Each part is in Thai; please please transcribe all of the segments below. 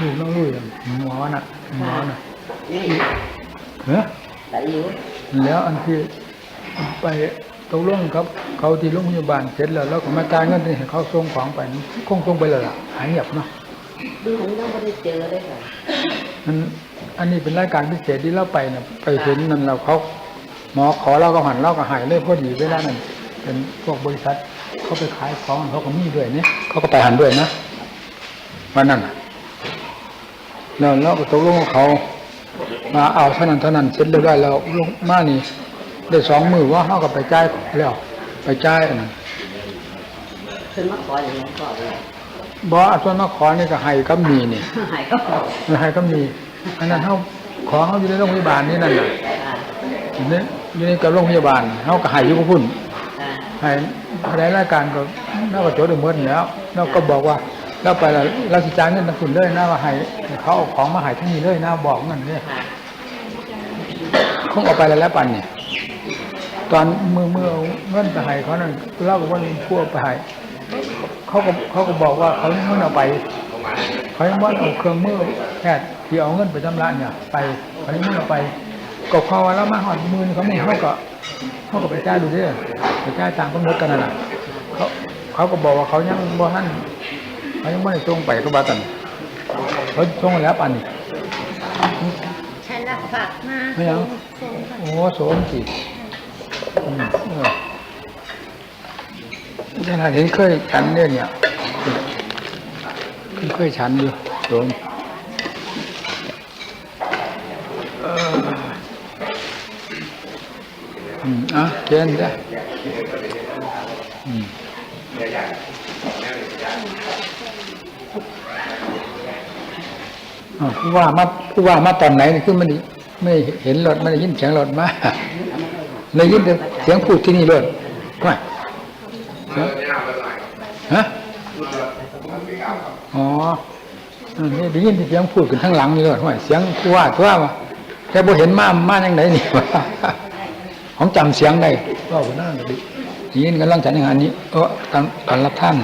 ลูกน้องลุยน่ะหมอน่ะหมอน่ะนี่เฮ้ยแต่อิ๋วแล้วอันที่ไปตกลงครับ เขาที่โรงพยาบาลเสร็จแล้วแล้วก็มาจ่ายเงินให้เขาส่งของไปนี่คงส่งไปแล้วล่ะหายเงียบเนาะดูผมยังไม่ได้เจอเลยค่ะมันอันนี้เป็นรายการพิเศษที่เราไปนะไปเห็นนั่นเราเขาหมอขอเราก็หันเราก็หายเลยพอดีเวลานั้นเป็นพวกบริษัทเขาไปขายของเขาก็มีด้วยเนี่ยเขาก็ไปหันด้วยนะวันนั้นน่ะ แล้วเราก็ตกลงกับเขา มาเอาเท่านั้นเท่านั้นเสร็จเรียบร้อยแล้วลงมานี่ได้สองมือว่าเขาก็ไปจ่ายแล้วไปจ่ายอันนั้นขึ้นมาขออย่างนี้ก่อนเลยบอส่วนมาขอนี่ก็ให้ก็มีนี่หายก็ขอให้ก็มีอันนั้นเขาขอเขาอยู่ในโรงพยาบาลนี่นั่นน่ะค่ะอยู่ในอยู่ในกับโรงพยาบาลเขาก็ให้อยู่กับพุ่นค่ะให้อะไรรายการก็น่าก็โจทย์เมื่อแล้วเราก็บอกว่า เราไปเราสิจ่ายเงินทางคุณเลยนะว่าให้เขาเอาของมาให้ทั้งนี้เลยนะบอกเงินเนี่ยคงเอาไปแล้วแล้วปันเนี่ย ตอนมือมือเอเงินไปให้เขานั่นเล่ากับว่าพวกไปให้เขาก็เขาก็บอกว่าเขาเงินเอาไปเขายังว่เอาเครื่องมือแพทย์ที่เอาเงินไปชำระเนี่ยไปเขายังไม่เอาไปก็พอแล้วมาหอดมือเขาไม่เขาก็เขาก็ไปจ่ายดูดิไปจ่ายตามกำหนดกันน่ะเขาเขาก็บอกว่าเขายังบ่ทัน เขายังไม่ได้ส่งไปก็บาตันเขาส่งแล้วปันนี่ใช้หลักฝากมาไม่เอาส่งค่ะโอ้โสมจิอืมเออขนาดเห็นเคยฉันเนี่ยเนี่ยเคยฉันอยู่โสมเอออืมอะเกณฑ์จ้ะอืมอ้าว ผู้ว่ามาผู้ว่ามาตอนไหนนี่คือมันไม่เห็นรถไม่ได้ยินเสียงรถมาเลยยินแต่เสียงพูดที่นี่เลยว่าฮะอ๋ออืมนี่ได้ยินแต่เสียงพูดกันข้างหลังนี่เลยว่าเสียงผู้ว่าผู้ว่ามาแต่บ่เห็นมามาอย่างไหนนี่วะของจำเสียงได้ว่าวันนั้นดิได้ยินกันลังจัดงานนี้เออตอนตอนรับท่าน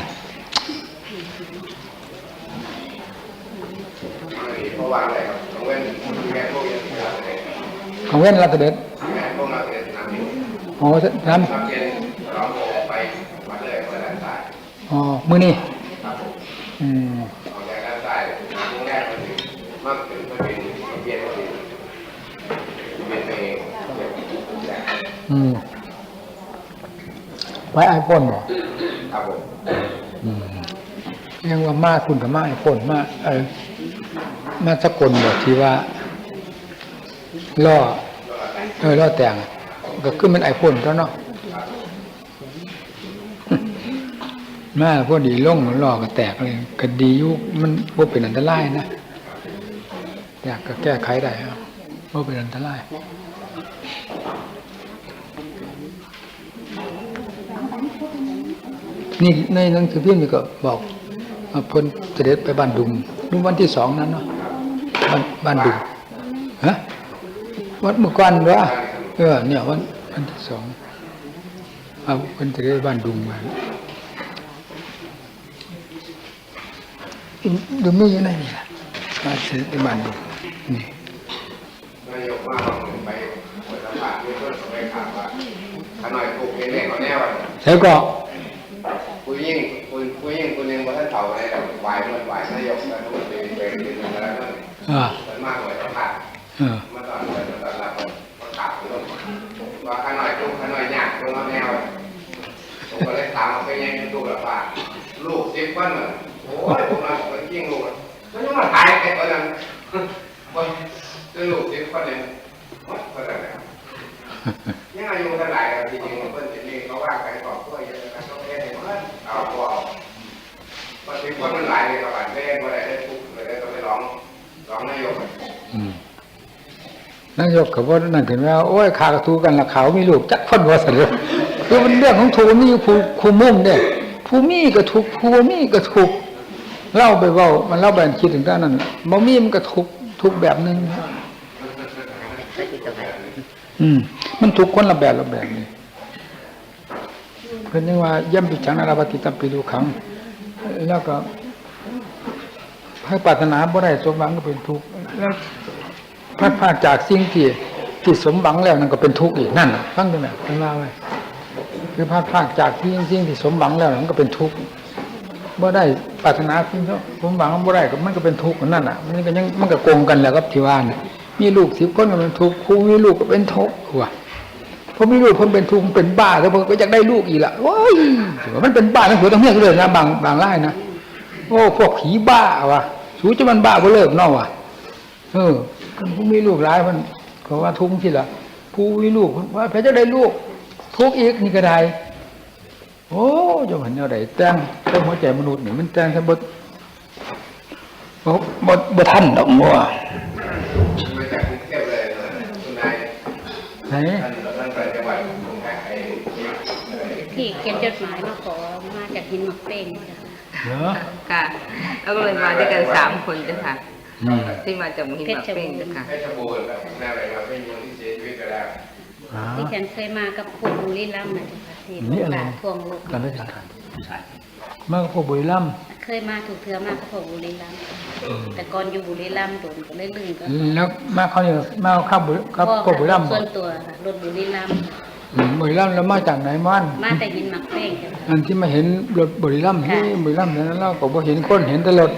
เพราะว่าอะไรครับต้องเว้นแม่พวกนี้ที่เราเลย ของเว้นรัตเด็ดแม่พวกเราเป็นน้ำอยู่อ๋อน้น้ำเย็นเราโอไปวัดเลยวัดด้านซ้ายำอ๋อมือนี่ครับผมอืมออกจากด้านซ้ายน้ำตรงแรกมันถึงมากถึงมันเป็นมันเย็นมันเป็นมันเป็นไปเองแต่อืมไว้ไอโฟนบ่ครับผมอืมยังว่ามาคุณกับมาไอโฟนมาเออมาสกลบ่ที่ว่าล่อ เออล่อแต่งก็ขึ้นเป็นไอโฟนแล้วเนาะมาพอดีล่งล่อก็แตกเลยก็ดียุมันว่าเป็นอันตรายนะอยากก็แก้ไขได้ครับว่าเป็นอันตรายนี่ในหนังสือพิมพ์ก็บอกพ้นเสด็จไปบ้านดุงนู่นวันที่สองนั้นเนาะบ้านบ้านดุงฮะ วันเมื่อก่อนวะเออเนี่ยวันวันที่สองเอาเพิ่นเสด็จบ้านดุงมาดูมีอยู่ในนี่ล่ะมาเสด็จไปบ้านดุงนี่นายกว่าไปหัวสะพานมีเพื่อนไปถามว่าขน่อยปลูกเองเนี่ยเขาแน่ว่าแล้วก็ผู้ยิ่งผู้ผู้ยิ่งคนหนึ่งว่าท่านเผาอะไรแต่ไหวเมื่อไหวนายกแต่ทุกคนเป็นเป็นเป็นอะไรนั่นอ่ามันมากกว่าสะพานเออเมื่อตอนเมื่อตอนรับประกาศลงว่าข้าน้อยจุกข้าน้อยยากลงมาแนวผมก็เลยตามไปยังดูแล้วว่าลูกสิบวันเหมือนโอ้ยผมเราเป็นยิ่งลูกมันยังมาถ่ายไอ้คนนั้น ว่าจะลูกสิบคนเนี่ยวัดคนนั้นยังอายุเท่าไหร่จริงๆเพิ่นจะมีเขาว่าใครบอกกล้วยเยอะกันต้องเล่นให้เอาพวกบางคนมันหลายเลยกับบ้านเล่นว่าอะไรได้ปุ๊บเลยได้ต้องไปร้องร้องนายกอืมนายกเขาบอกนั่นขึ้นว่าโอ้ยขากระทูกันละเขามีลูกจักคนว่าสรุปคือมันเรื่องของถูนี่ผู้ผู้มุ่งเนี่ยผู้มีก็ถูกผู้มีก็ถูก เล่าไปเว่ามันเล่าแบบคิดถึงด้านนั้นบ่มีมันก็ถูกถูกแบบหนึ่งไหนอืม มันถูกคนละแบบละแบบนี่เพิ่นยังว่าย่ำปิจังนาราปฏิตัมปิดูขัง แล้วก็ให้ปรารถนาบ่ได้สมหวังก็เป็นทุกข์แล้วพลาดพลาดจากสิ่งที่ที่สมหวังแล้วนั่นก็เป็นทุกข์อีกนั่นฟังดูนะเป็นว่าไว้คือพลาดพลาดจากสิ่งสิ่งที่สมหวังแล้วนั่นก็เป็นทุกข์ บ่ได้ปรารถนาสิ่งที่สมหวังบ่ได้ก็มันก็เป็นทุกข์นั่นน่ะมันก็ยังมันก็โกงกันแหล้วกับที่ว่าน่ะมีลูกสิบคนก็เป็นทุกข์ครูมีลูกก็เป็นทุกข์ว่ะพอมีลูกคนเป็นทุกข์เป็นบ้าแล้วพอก็อยากได้ลูกอีกละว้ายมันเป็นบ้าทั้งหัวทั้งเมียก็เลยนะบางบางไร่นะโอ้พวกผีบ้าว่ะสูจะมันบ้าก็เลิกเนอกว่ะเออผู้มีลูกร้ายมันเขาว่าทุกข์ที่ละผู้มีลูกว่าพระจะได้ลูกทุกข์อีกนี่ก็ได้ โอ้จะมันเอาไหนแต่งแต่งหัวใจมนุษย์นี่มันแต่งทั้งบดบดบดท่านดอกมัวมาจากกรุงเทพเลยนะคุณนายไหนท่านท่านไปจังหวัดกรุงเทพไอ้ที่เขียนจดหมายมาขอมาจากหินหมักเป้งจ้ะเหรอค่ะแล้วก็เลยมาด้วยกันสามคนจ้ะค่ะอืมที่มาจากมหิมะเป้งจ้ะค่ะเพชรบูรณ์แบบแม่ไปมาเป็นคนที่เสียชีวิตไปแล้วอ๋อที่ฉันเคยมากับปู่บุรีรัมย์นะจ้ะค่ะ ที่นี่อะไรตาทวงลูกกันได้จากเมื่อพวกบุรีรัมย์เคยมาถูกเทือมากับปู่บุรีรัมย์แต่ก่อนอยู่บุรีรัมย์โดนก็เลยลืมก็แล้วมาเขาเนี่ยมาเข้าบุรีครับพวกบุรีรัมย์บส่อวกนตัวค่ะรถบุรีรัมย์อืมบุรีรัมย์แล้วมาจากไหนมันมาแต่หินหมักเป้งจ้ะค่ะอันที่มาเห็นรถบุรีรัมย์ที่บุรีรัมย์นั้นเราก็บ่เห็นคนเห็นแต่รถ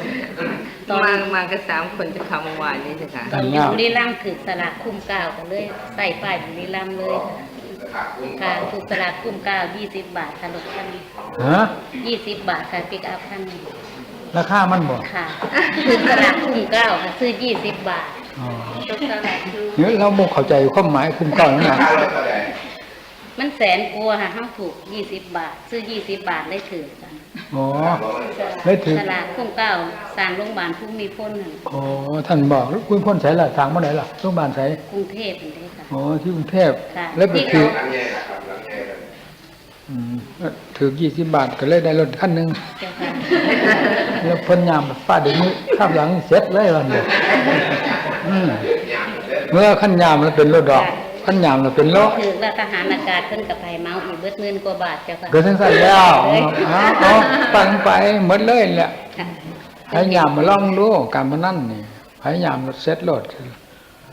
ตอนมามากันสามคนจะค่ะเมื่อวานนี้จ้ะค่ะตอนอยู่บุรีรัมย์คือสลากคุ้มเกล้าก็เลยใส่ป้ายบุรีรัมย์เลยค่ะ ขาดคุ้มค่ะถูกสลากคุ้มเกล้า20บาทค่ะรถคันนี้ฮะ20บาทค่ะปิกอัพคันนี้ราคามันบ่ค่ะคือสลากคุ้มเกล้าค่ะซื้อ20บาทอ๋อตกสลากคือเนี่ยเราบ่เข้าใจความหมายคุ้มเก่านั่นน่ะค่ารถเท่าไหร่มันแสนกลัวาค่ะเฮาถูก20บาท ซื้อ20บาทได้ถือกันอ๋อได้ถือสลากคุ้มเกล้าสร้างโรงพยาบาลผู้มีพ้นนั่นอ๋อท่านบอกคุณพ้นไสล่ะทางบ่ไหนล่ะโรงพยาบาลไสกรุงเทพนั่นเด้ค่ะ อ๋อที่กรุงเทพค่ะแล้วไปถือหลังใหญ่นะครับหลังใหญ่เลยอืมถือ20บาทก็เลยได้รถคันหนึงเจ้าค่ะแล้วเพิ่นยามฟาดเดี๋ยวนี้ข้ามหลังเสร็จเลยวันเดียวอืมเมื่อขั้นยามแล้วเป็นรถดอกขั้นยามแล้วเป็นรถ ถือว่าทหารอากาศเพิ่นกับไปเมาอีกเบิดหมื่นกว่าบาทเจ้าค่ะ เกิดทั้งสั้นแล้วเอาเอาฟังไปหมดเลยแหละค่ะพยายามมาลองดูการมานั่นนี่พยายามเซ็ตรถ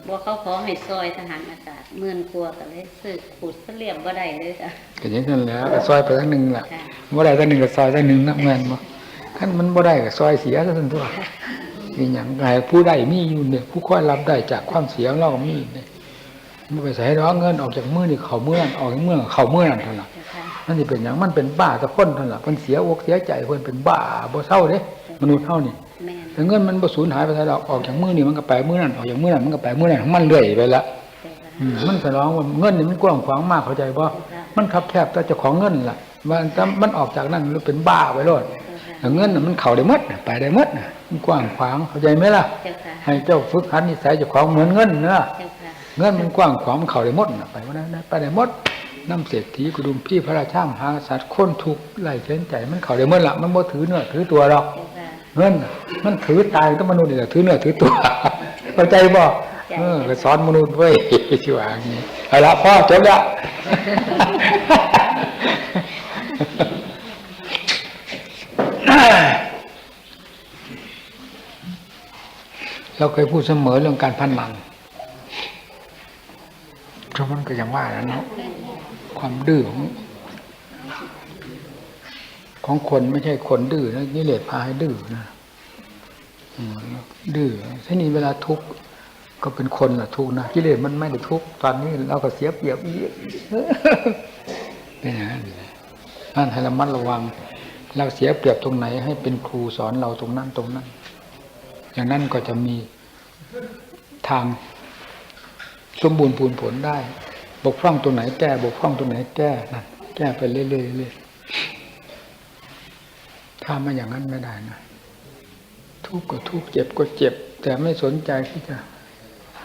บ่เขาขอให้ซอยทหารอากาศหมื่นกว่าก็เลยซื้อขุดเสลี่ยมบ่ได้เลยค่ะก็อย่างนั้นแหล้วก็ซอยไปทั้งหนึ่งแหละค่ะบ่ได้ทั้งหนึ่งก็ซอยทั้งหนึ่งนะแม่นบ่ขั้นมันบ่ได้ก็ซอยเสียซะทั้งตัวมีหยังไงผู้ใดมีอยู่เนี่ยผู้ค่อยรับได้จากความเสียของเราก็มีเนี่ยบ่ไปใส่ร้องเงินออกจากมือนี่เข้ามือนั่นออกจากมือเข้ามือนั่นเท่านั้นเจ้าค่ะมันสิเป็นหยังมันเป็นบ้าตะคนเท่านั้นล่ะเพิ่นเสียอกเสียใจเพิ่นเป็นบ้าบ่เศร้าเด้มนุษย์เฮานี่ แม่นแต่เงินมันบ่สูญหายไปไสดอกออกจากมือนี่มันก็ไปมือนั่นออกจากมือนั่นมันก็ไปมือนั่นของมันเรื่อยไปละเจ้าค่ะอืมมันสนองว่าเงินนี่มันกว้างขวางมากเข้าใจบ่มันคับแคบแต่เจ้าของเงินล่ะมันถ้ามันออกจากนั้นมันเป็นบ้าไปโลดเจ้าค่ะแต่เงินน่ะมันเข้าได้หมดน่ะไปได้หมดน่ะมันกว้างขวางเข้าใจไหมล่ะเจ้าค่ะ ให้เจ้าฝึกหัดนิสัยเจ้าของเหมือนเงินเนาะเจ้าค่ะเงินมันกว้างขวางมันเข้าได้หมดน่ะไปว่าได้ไปได้หมดน้ำเศรษฐีกุดุมพี่พระราชามหากษัตริย์คนทุกข์ไล่เส้นใจมันเข้าได้หมดละมันบ่ถือเนื้อถือตัวหรอก เจ้าค่ะเงินน่ะมันถือตายต้องมนุษย์นี่แหละถือเนื้อถือตัวเข้าใจบ่เออก็สอนมนุษย์เว้ยที่ว่าอย่างนี้เอาละพ่อจบแล้วเราเคยพูดเสมอเรื่องการพนันเพราะมันก็อย่างว่าแล้วเนาะความดื้อของ ของคนไม่ใช่คนดื้อนะนี่เลสพาให้ดื้อนะดื้อทีนี้เวลาทุกข์ก็เป็นคนละทุกข์นะกิเลสมันไม่ได้ทุกข์ตอนนี้เราก็เสียเปรียบอีกเป็นอย่างนั้นนั่นให้ระมัดระวัง เราเสียเปรียบตรงไหน ให้เป็นครูสอนเราตรงนั้นตรงนั้น อย่างนั้นก็จะมีทางสมบูรณ์พูนผลได้ บกพร่องตรงไหนแก้ บกพร่องตรงไหนแก้นะแก้ไปเรื่อยๆ เรื่อยๆถ้าอย่างนั้นไม่ได้นะทุกข์ก็ทุกข์เจ็บก็เจ็บ แต่ไม่สนใจที่จะ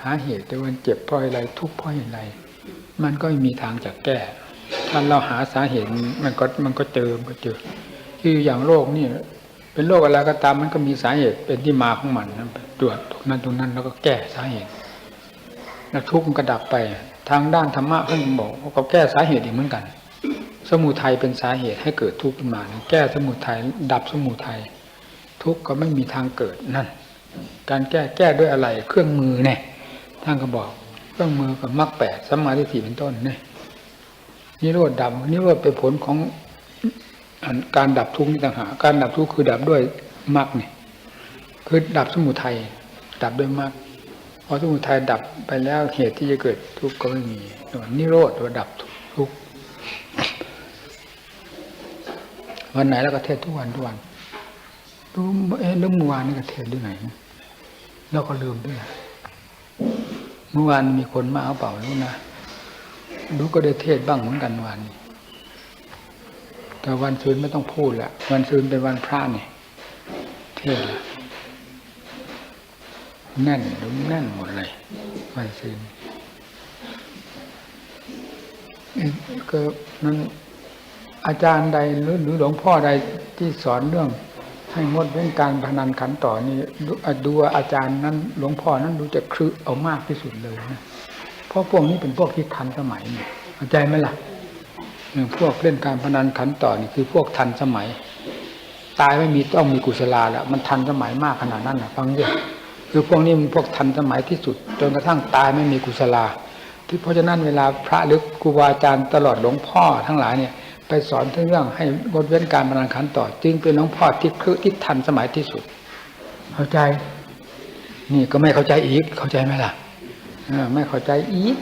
หาเหตุแต่วันเจ็บเพราะอะไร ทุกข์เพราะอะไร มันก็มีทางจะแก้ถ้าเราหาสาเหตุมันก็มันก็เจอมันก็เจอคืออย่างโรคนี่เป็นโรคอะไรก็ตามมันก็มีสาเหตุเป็นที่มาของมันนะตรวจตรงนั้นตรงนั้นแล้วก็แก้สาเหตุแล้วทุกข์มันก็ดับไป ทางด้านธรรมะท่านบอกว่าก็แก้สาเหตุอีกเหมือนกัน สมุทัยเป็นสาเหตุให้เกิดทุกข์ขึ้นมาแก้สมุทัยดับสมุทัยทุกข์ก็ไม่มีทางเกิดนั่น การแก้แก้ด้วยอะไรเครื่องมือเนี่ยท่านก็บอกเครื่องมือกับมรรคแปดสัมมาทิฏฐิเป็นต้นเนี่ยนิโรธดับนิโรธเป็นผลของการดับทุกข์นี่ต่างหากการดับทุกข์คือดับด้วยมรรคเนี่ยคือดับสมุทัยดับด้วยมรรคพอสมุทัยดับไปแล้วเหตุที่จะเกิดทุกข์ก็ไม่มีนิโรธตัวดับทุกข์ วันไหนแล้วก็เทศทุกวันทุกวันรู้เอ๊ะเรื่องเมื่อวานนี่ก็เทศด้วยไหนเราก็ลืมด้วยนะเมื่อวานมีคนมาเอาเปล่ารู้นะรู้ก็ได้เทศบ้างเหมือนกันวันนี้แต่วันซืนไม่ต้องพูดละวันซืนเป็นวันพระนี่เทศละแน่นหรือแน่นหมดเลย วันซืนก็นั้น อาจารย์ใดหรือหรือหลวงพ่อใดที่สอนเรื่อง ให้งดเว้นการพนันขันต่อนี่ดูอะดูว่าอาจารย์นั้นหลวงพ่อนั้นดูจะครึเอามากที่สุดเลยนะเพราะพวกนี้เป็นพวกที่ทันสมัยเนี่ยเข้าใจไหมล่ะอย่งพวกเล่นการพนันขันต่อนี่คือพวกทันสมัย ตายไม่มีต้องมีกุศลาแล้วมันทันสมัยมากขนาดนั้นนะฟังดิคือพวกนี้มันพวกทันสมัยที่สุด จนกระทั่งตายไม่มีกุศลาที่เพราะฉะนั้นเวลาพระหรือครูบาอาจารย์ตลอดหลวงพ่อทั้งหลายเนี่ย ไปสอนเรื่องให้งดเว้นการพนันขันต่อ จึงเป็นหลวงพ่อที่คือที่ทันสมัยที่สุด เข้าใจ นี่ก็ไม่เข้าใจอีก เข้าใจไหมล่ะไม่เข้าใจอีก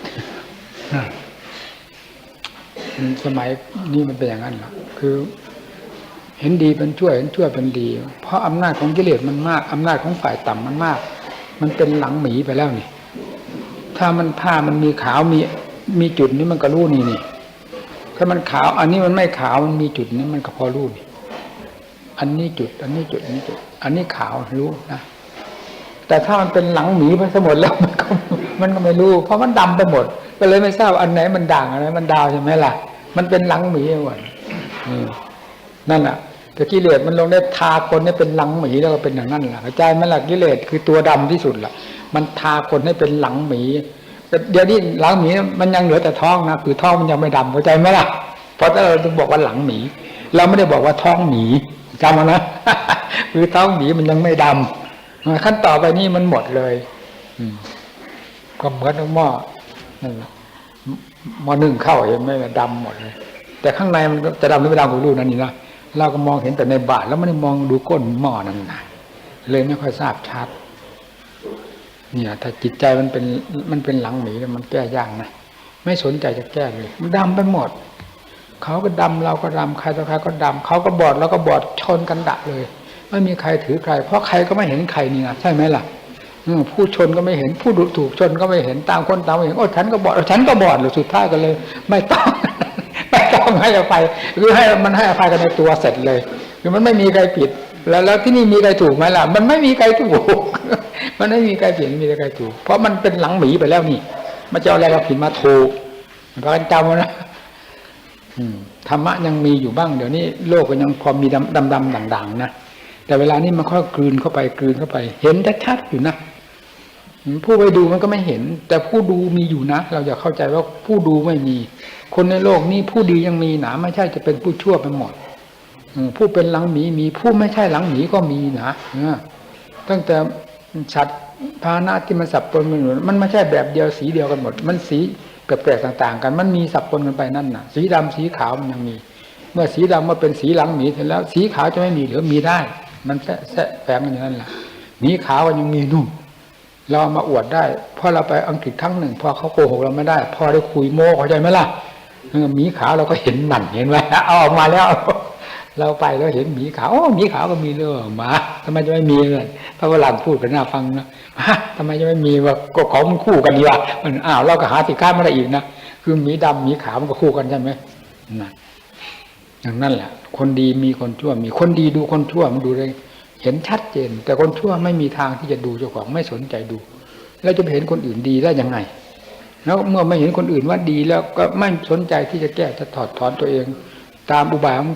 สมัยนี้มันเป็นอย่างนั้นหรอคือ เห็นดีเป็นชั่วเห็นชั่วเป็นดี เพราะอำนาจของกิเลสมันมากอำนาจของฝ่ายต่ำมันมาก มันเป็นหลังหมีไปแล้วนี่ ถ้ามันผ้ามันมีขาวมีมีจุดนี้มันก็รู้นี่นี่ ถ้ามันขาว อันนี้มันไม่ขาวมันมีจุดนี้มันก็พอรู้นี่อันนี้จุด อันนี้จุดอันนี้จุด อันนี้ขาวรู้นะแต่ถ้ามันเป็นหลังหมีไปซะหมดแล้วมันก็มันก็ไม่รู้ เพราะมันดำไปหมด ก็เลยไม่ทราบอันไหนมันด่างอันไหนมันดาวใช่ไหมล่ะ มันเป็นหลังหมีหมดอืมนั่นแหละแต่กิเลสมันลงได้ทาคนให้เป็นหลังหมีแล้วก็เป็นอย่างนั้นแหละเข้าใจไหมล่ะกิเลสคือตัวดำที่สุดล่ะ มันทาคนให้เป็นหลังหมี เดี๋ยวนี้หลังหมีมันยังเหลือแต่ท้องนะคือท้องมันยังไม่ดำเข้าใจไหมล่ะเพราะถ้าเราถึงบอกว่าหลังหมี เราไม่ได้บอกว่าท้องหมีจำเอานะคือท้องหมีมันยังไม่ดำขั้นต่อไปนี่มันหมดเลยก็เหมือนกับหม้อนั่นแหม้อนึ่งข้าวเห็นไหมดำหมดเลย แต่ข้างในมันจะดำหรือไม่ดำก็รู้นั่นนี่นะเราก็มองเห็นแต่ในบาทแล้วไม่ได้มองดูก้นหม้อนั่นนะเลยไม่ค่อยทราบชัด เนี่ย ถ้าจิตใจมันเป็นมันเป็นหลังหมีแล้วมันแก้ยากนะไม่สนใจจะแก้เลย มันดำไปหมดเขาก็ดำเราก็ดำใครต่อใครก็ดำเขาก็บอดเราก็บอดชนกันดะเลย ไม่มีใครถือใคร เพราะใครก็ไม่เห็นใครนี่นะใช่ไหมล่ะผู้ชนก็ไม่เห็นผู้ถูกชนก็ไม่เห็นตางคนตางไม่เห็นโอ้ฉันก็บอดฉันก็บอดเลยสุดท้ายก็เลย ไม่ต้องไม่ต้องให้อภัยคือให้มันให้อภัยกันในตัวเสร็จเลย คือมันไม่มีใครผิด แล้วแล้วที่นี่มีใครถูกไหมล่ะ มันไม่มีใครถูก มันไม่มีใครผิดไม่มีใครถูก เพราะมันเป็นหลังหมีไปแล้วนี่มันจะเอาอะไรมาผิดมาถูกพากันจำนะธรรมะยังมีอยู่บ้างเดี๋ยวนี้โลกก็ยังพอมีดำดำดำด่างๆนะแต่เวลานี้มันค่อยกลืนเข้าไปกลืนเข้าไป เห็นชัดๆอยู่นะผู้ไปดูมันก็ไม่เห็น แต่ผู้ดูมีอยู่นะ เราอย่าเข้าใจว่าผู้ดูไม่มี คนในโลกนี้ผู้ดียังมีหนาไม่ใช่จะเป็นผู้ชั่วไปหมด ผู้เป็นหลังหมีมีผู้ไม่ใช่หลังหมีก็มีนะตั้งแต่สัตว์พาหนะที่มันสับปนกันอยู่มันไม่ใช่แบบเดียวสีเดียวกันหมด มันสีแปลกๆต่าง ๆ กัน มันมีสับปนกันไปนั่นน่ะ สีดำสีขาวมันยังมี เมื่อสีดำมาเป็นสีหลังหมีเสร็จแล้ว สีขาวจะไม่มีหรือมีได้ มันแทะแทะแฝงกันอย่างนั้นแหละหมีขาวมันยังมีนุ่มเราเอามาอวดได้พราะเราไปอังกฤษครั้งหนึ่งพอเขาโกหกเราไม่ได้ พอได้คุยโม้เข้าใจไหมล่ะหมีขาวเราก็เห็นหนั่นเห็นไหมเอาออกมาแล้ว เราไปแล้วเห็นหมีขาวโอ้หมีขาวก็มีเรื่องมาทำไมจะไม่มีเลยพระวรังพูดกันน่าฟังนะฮะทำไมจะไม่มีว่าก็ของมันคู่กันดีวะมันอ้าวเราก็หาสิค้ามาได้อีกนะคือหมีดำหมีขาวมันก็คู่กันใช่ไหมนั่นอย่างนั้นแหละคนดีมีคนชั่วมีคนดีดูคนชั่วมันดูเลยเห็นชัดเจน แต่คนชั่วไม่มีทางที่จะดูเจ้าของไม่สนใจดู แล้วจะไปเห็นคนอื่นดีได้ยังไง แล้วเมื่อไม่เห็นคนอื่นว่าดีแล้วก็ไม่สนใจที่จะแก้จะถอดถอนตัวเอง ตามอุบายของ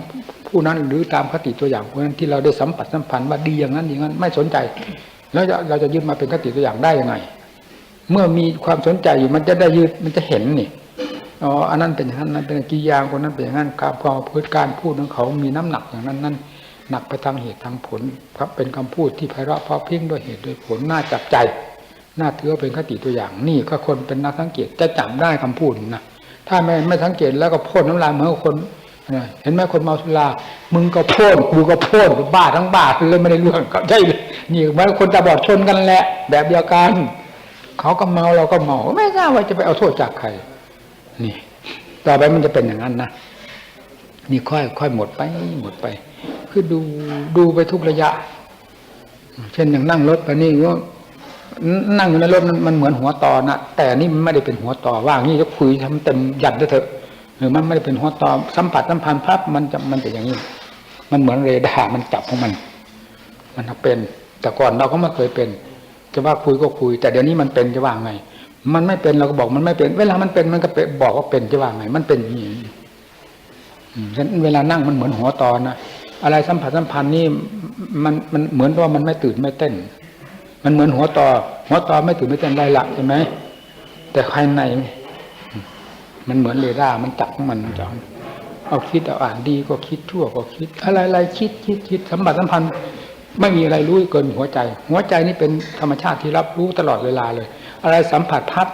ผู้นั้นหรือตามคติตัวอย่างผู้นั้นที่เราได้สัมผัสสัมพันธ์ว่าดีอย่างนั้นอย่างนั้น ไม่สนใจ แล้วเราจะยึดมาเป็นคติตัวอย่างได้ยังไง เมื่อมีความสนใจอยู่มันจะได้ยึดมันจะเห็นนี่อ๋ออันนั้นเป็นอย่างนั้นนั้นเป็นกิยาคนนั้นเป็นอย่างนั้นการพอพื้นการพูดของเขามีน้ำหนักอย่างนั้นนั้นหนักไปทางเหตุทางผลครับเป็นคำพูดที่ไพเราะเพราะพิ้งด้วยเหตุด้วยผลน่าจับใจน่าถือว่าเป็นคติตัวอย่าง นี่ก็คนเป็นนักสังเกตจะจำได้คำพูดนะถ้าไม่ไม่สังเกตแล้วก็พ่นน้ำลายเหมือนคน เห็นไหมคนเมาสุรา มึงก็พ่นกูก็พ่นบ้าทั้งบ้าเลยไม่ได้เรื่องก็ใช่เลยนี่หมือนคนตาบอดชนกันแหละ แบบเดียวกันเขาก็เมาเราก็เมา ไม่ทราบว่าจะไปเอาโทษจากใคร นี่ ต่อไปมันจะเป็นอย่างนั้นนะนี่ค่อยค่อยหมดไปหมดไป คือดูดูไปทุกระยะ เช่นอย่างนั่งรถไปนี่ว่านั่งอยู่ในรถมันเหมือนหัวต่อนะแต่นี่มันไม่ได้เป็นหัวต่อว่างนี่จะคุยทำเต็มยันได้เถอะ มันไม่ได้เป็นหัวต่อสัมผัสสัมพันธ์พับมันจะมันจะอย่างนี้ มันเหมือนเรดาร์มันจับของมัน มันเป็น แต่ก่อนเราก็ไม่เคยเป็น จะว่าคุยก็คุย แต่เดี๋ยวนี้มันเป็นจะว่าไง มันไม่เป็นเราก็บอกมันไม่เป็น เวลามันเป็นมันก็บอกว่าเป็นจะว่าไง มันเป็นอย่างนี้ฉะนั้นเวลานั่งมันเหมือนหัวตอนนะอะไรสัมผัสสัมพันธ์นี่มันมันเหมือนว่ามันไม่ตื่นไม่เต้น มันเหมือนหัวต่อหัวต่อไม่ตื่นไม่เต้นได้ละใช่ไหมแต่ภายใน มันเหมือนเรดาร์มันจับของมันมันจับเอาคิดเอาอ่านดีก็คิดชั่วก็คิด อะไรอะไรคิดคิดคิดสัมผัสสัมพันธ์ไม่มีอะไรรู้เกินหัวใจ หัวใจนี่เป็นธรรมชาติที่รับรู้ตลอดเวลาเลย อะไรสัมผัสพับ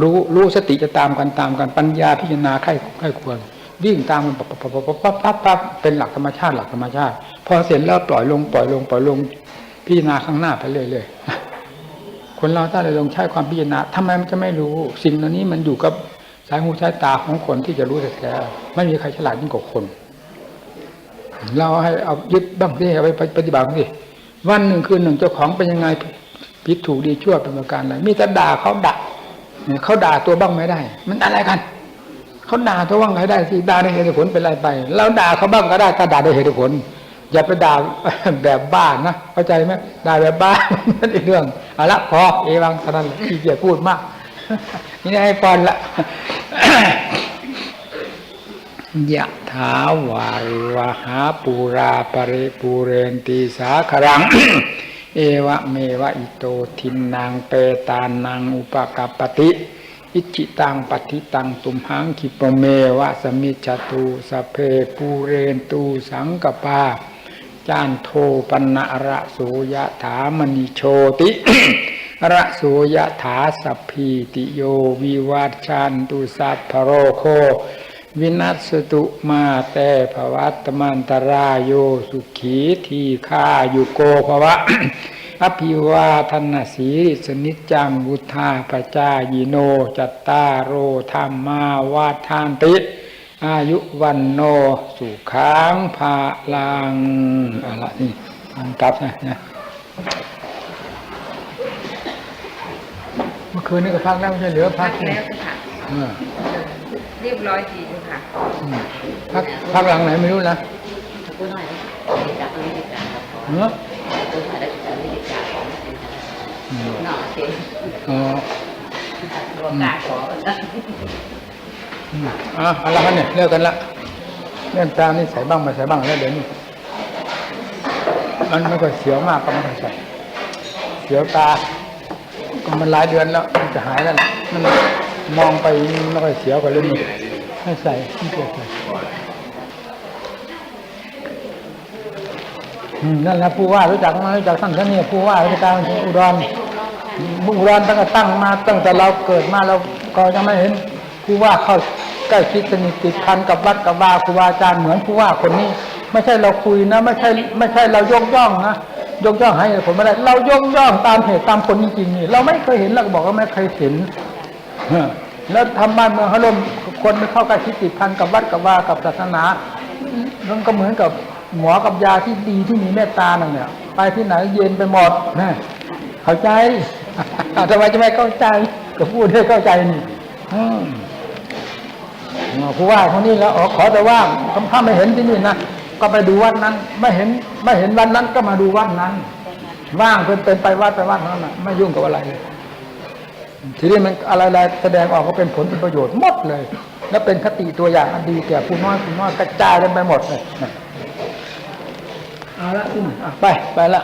รู้รู้สติจะตามกันตามกันปัญญาพิจารณาไข้ไข้ควรวิ่งตามมันปั๊บปั๊บปั๊บปั๊บปั๊บปั๊บเป็นหลักธรรมชาติหลักธรรมชาติ พอเสร็จแล้วปล่อยลงปล่อยลงปล่อยลงพิจารณาข้างหน้าไปเรื่อยๆคนเราถ้าเราลงใช้ความพิจารณาทำไมมันจะไม่รู้ สิ่งเหล่านี้มันอยู่กับ สายหูสายตาของคนที่จะรู้แท้ๆไม่มีใครฉลาดยิ่งกว่าคน เราให้เอายึดบ้างสิเอาไปปฏิบัติสิวันหนึ่งคืนหนึ่งเจ้าของเป็นยังไงผิดถูกดีชั่วเป็นประการอะไรมีแต่ด่าเขาด่าเนี่ยเขาด่าตัวบ้างไม่ได้ มันอะไรกันเขาด่าตัวบ้างไม่ได้สิด่าในเหตุผลเป็นไรไปเราด่าเขาบ้างก็ได้ถ้าด่าในเหตุผล อย่าไปด่าแบบบ้านนะเข้าใจไหมด่าแบบบ้านั่นอีกเรื่องเอาละพอเอวังเท่านั้นขี้เกียจพูดมาก นี่ให้พรละยะถาวาริวหาปูราปริปูเรนตีสาครัง เอวะเมวะอิโตทินนางเปตานังอุปกัปติ อิจิตังปฏิตังตุมหังคิปเมวะสมิจตุสเพปูเรนตูสังกปาจานโทปนะระโสยะถามณิโชติ ระโสยถาสัพพีติโยวิวัชชันตุสัพพโรโค วินัสตุมาแต่ภวัตมันตรายโยสุขีทีฆายุโกภวะ อภิวาทนาสีสนิจจังบุธาปจายโนจัตตารโรธรรมาวาทานติ อายุวันโนสุขังภาลังอะไรนี่มันกลับนะนะเมื่อคืนนี้ก็พักแล้วไม่ใช่เหลือพัพักกแล้วเจ้าค่ะเออเรียบร้อยดีเจ้าค่ะอืมพักพักหลังไหนไม่รู้นะถ้าพูดหน่อยจากอเมริกาครับเออพูดหน่อยจากอเมริกาของเป็นอืมหน่อเสียงอ๋อตัวกาขอกันนะอืมอะเอาละครับเนี่ยเลิกกันละเรื่องตามนี่ใส่บ้างไม่ใส่บ้างแล้วเดี๋ยวนี้มันไม่ค่อยเสียวมากก็ไม่ค่อยใส่เสียวตาก็ มันหลายเดือนแล้ว มันจะหายแล้วล่ะมันมองไปม่ค่อยเสียวกันเลยนี่ให้ใส่ที่เกียจใส่อืมนั่นแหละผู้ว่ารู้จักไหมรู้จักท่านท่านนี่ผู้ว่าราชการอุดรอุดรตั้งแต่ตั้งมาตั้งแต่เราเกิดมาเราก็ยังไม่เห็นผู้ว่าเขาใกล้ชิดสนิทติดพันกับวัดกับวาครูบาอาจารย์เหมือนผู้ว่าคนนี้ ไม่ใช่เราคุยนะ ไม่ใช่ไม่ใช่เรายกย่องนะ ยกย่องให้ผลไม่ได้ เรายกย่องตามเหตุตามผลจริงๆนี่เราไม่เคยเห็นเราก็บอกว่าไม่เคยเห็นแล้วทำบ้านเมืองเขาล่มคนไม่เข้าใกล้ชิดติดพันกับวัดกับว่ากับศาสนามันก็เหมือนกับหมอกับยาที่ดีที่มีเมตตานั่นเนี่ย ไปที่ไหนเย็นไปหมดนะเข้าใจทำไมจะไม่เข้าใจ ก็พูดให้เข้าใจนี่อืมอ๋อผู้ว่าคนนี้แล้วขอแต่ว่างถ้าไม่เห็นที่นี่นะก็ไปดูวัดนั้นไม่เห็น ไม่เห็นวันนั้นก็มาดูวัดนั้น ว่างเป็นเป็นไปวัดไปวัดนั้นน่ะไม่ยุ่งกับอะไรเลยทีนี้มันอะไรๆแสดงออกก็เป็นผลเป็นประโยชน์หมดเลย และเป็นคติตัวอย่างอันดีแก่ผู้น้อยผู้น้อยกระจายกันไปหมดเลยนะเอาละขึ้นอะไปไปละ